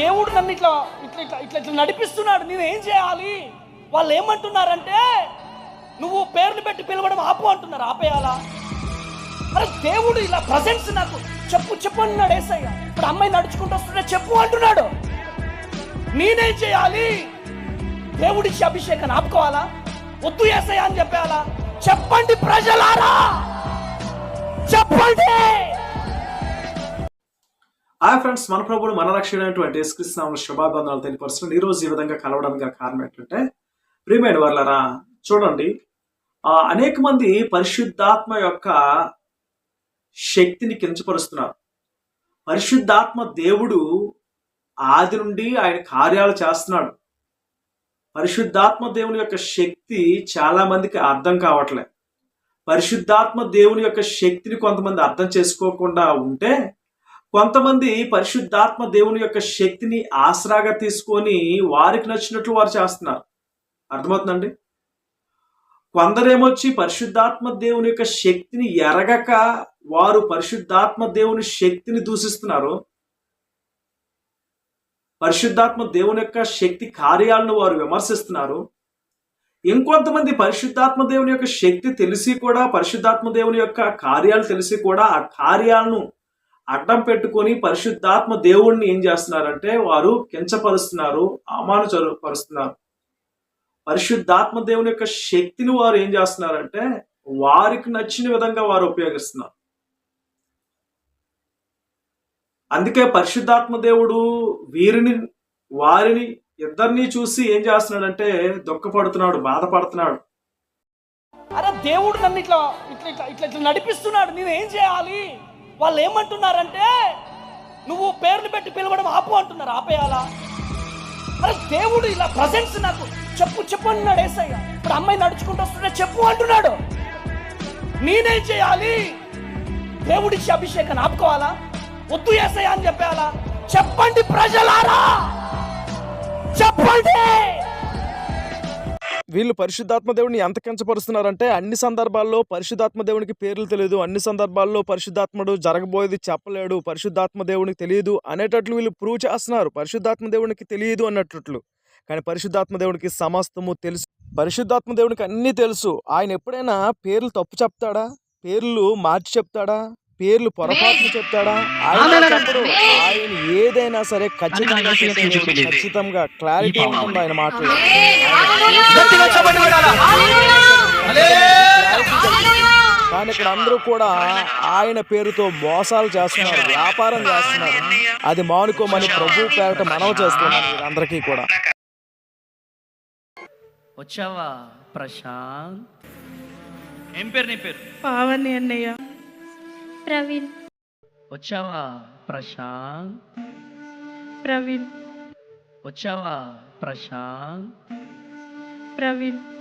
దేవుడు నన్ను ఇట్లా ఇట్లా ఇట్లా ఇట్లా ఇట్లా నడిపిస్తున్నాడు. నేను ఏం చేయాలి? వాళ్ళు ఏమంటున్నారంటే నువ్వు పేర్లు పెట్టి పిలవడం ఆపు అంటున్నారు. ఆపేయాలా? అరే దేవుడు ఇలా ప్రజెన్స్ నాకు చెప్పు చెప్పు అంటున్నాడు ఏసయ్య. ఇప్పుడు అమ్మాయి నడుచుకుంటూ వస్తుంటే చెప్పు అంటున్నాడు. నేనేం చేయాలి? దేవుడిచ్చి అభిషేకాన్ని ఆపుకోవాలా? వద్దు ఏసయ్య అని చెప్పేయాలా? చెప్పండి ప్రజలారా! చెప్పండి! హాయ్ ఫ్రెండ్స్ మన ప్రభుడు మన రక్షణటువంటి యేసుక్రీస్తునామములో శుభాబంధాలు తెలియపరుస్తున్నాను. ఈరోజు రోజు ఈ విధంగా కలవడానికి కారణం ఏంటంటే ప్రియమైన వాళ్ళరా చూడండి అనేక మంది పరిశుద్ధాత్మ యొక్క శక్తిని కించపరుస్తున్నారు. పరిశుద్ధాత్మ దేవుడు ఆది నుండి ఆయన కార్యాలు చేస్తున్నాడు. పరిశుద్ధాత్మ దేవుని యొక్క శక్తి చాలా మందికి అర్థం కావట్లే. పరిశుద్ధాత్మ దేవుని యొక్క శక్తిని కొంతమంది అర్థం చేసుకోకుండా ఉంటే కొంతమంది పరిశుద్ధాత్మ దేవుని యొక్క శక్తిని ఆసరాగా తీసుకొని వారికి నచ్చినట్లు వారు చేస్తున్నారు. అర్థమవుతుందండి? కొందరేమొచ్చి పరిశుద్ధాత్మ దేవుని యొక్క శక్తిని ఎరగక వారు పరిశుద్ధాత్మ దేవుని శక్తిని దూషిస్తున్నారు. పరిశుద్ధాత్మ దేవుని యొక్క శక్తి కార్యాలను వారు విమర్శిస్తున్నారు. ఇంకొంతమంది పరిశుద్ధాత్మ దేవుని యొక్క శక్తి తెలిసి కూడా పరిశుద్ధాత్మ దేవుని యొక్క కార్యాలు తెలిసి కూడా ఆ కార్యాలను అడ్డం పెట్టుకొని పరిశుద్ధాత్మ దేవుణ్ణి ఏం చేస్తున్నారంటే వారు కించపరుస్తున్నారు అవమానపరుస్తున్నారు. పరిశుద్ధాత్మ దేవుని యొక్క శక్తిని వారు ఏం చేస్తున్నారంటే వారికి నచ్చిన విధంగా వారు ఉపయోగిస్తున్నారు. అందుకే పరిశుద్ధాత్మ దేవుడు వీరిని వారిని ఇద్దరిని చూసి ఏం చేస్తున్నాడంటే దుఃఖపడుతున్నాడు బాధపడుతున్నాడు. అరే దేవుడు నన్ను ఇట్లా ఇట్లా ఇట్లా ఇట్లా నడిపిస్తున్నాడు నేను ఏం చేయాలి? వాళ్ళు ఏమంటున్నారంటే నువ్వు పేర్లు పెట్టి పిలవడం ఆపు అంటున్నారు. ఆపేయాలా? అరే దేవుడు ఇలా ప్రజెన్స్ నాకు చెప్పు చెప్పు అంటున్నాడు ఏసయ్య. ఇప్పుడు అమ్మాయి నడుచుకుంటూ వస్తుంటే చెప్పు అంటున్నాడు. నేనేం చేయాలి? దేవుడిచ్చి అభిషేకాన్ని ఆపుకోవాలా? వద్దు ఏసయ్య అని చెప్పేయాలా? చెప్పండి ప్రజలారా! చెప్పండి! వీళ్ళు పరిశుద్ధాత్మ దేవుడిని ఎంత కించపరుస్తున్నారంటే అన్ని సందర్భాల్లో పరిశుద్ధాత్మ దేవునికి పేర్లు తెలియదు అన్ని సందర్భాల్లో పరిశుద్ధాత్ముడు జరగబోయేది చెప్పలేడు పరిశుద్ధాత్మ దేవునికి తెలియదు అనేటట్లు వీళ్ళు ప్రూవ్ చేస్తున్నారు. పరిశుద్ధాత్మ దేవునికి తెలియదు అన్నట్లు కానీ పరిశుద్ధాత్మ దేవునికి సమస్తము తెలుసు. పరిశుద్ధాత్మ దేవునికి అన్నీ తెలుసు. ఆయన ఎప్పుడైనా పేర్లు తప్పు చెప్తాడా? పేర్లు మార్చి చెప్తాడా? పేర్లు పొరపాట్లు చెప్తాడా? ఆయన ఆయన ఏదైనా సరే ఖచ్చితంగా. ఖచ్చితంగా క్లారిటీ ఉంటుంది ఆయన మాటలు కానీ ఇక్కడ అందరూ కూడా ఆయన పేరుతో మోసాలు చేస్తున్నారు వ్యాపారం చేస్తున్నారు. అది మానుకోమని ప్రభు పేరట మనవి చేస్తున్నారు అందరికీ కూడా. వచ్చావా ప్రశాంత్? ఏం పేరు నీ పేరు? పావని అన్నయ్య. ప్రవీణ్. వచ్చావా ప్రశాంత్? ప్రవీణ్. వచ్చావా ప్రశాంత్? ప్రవీణ్.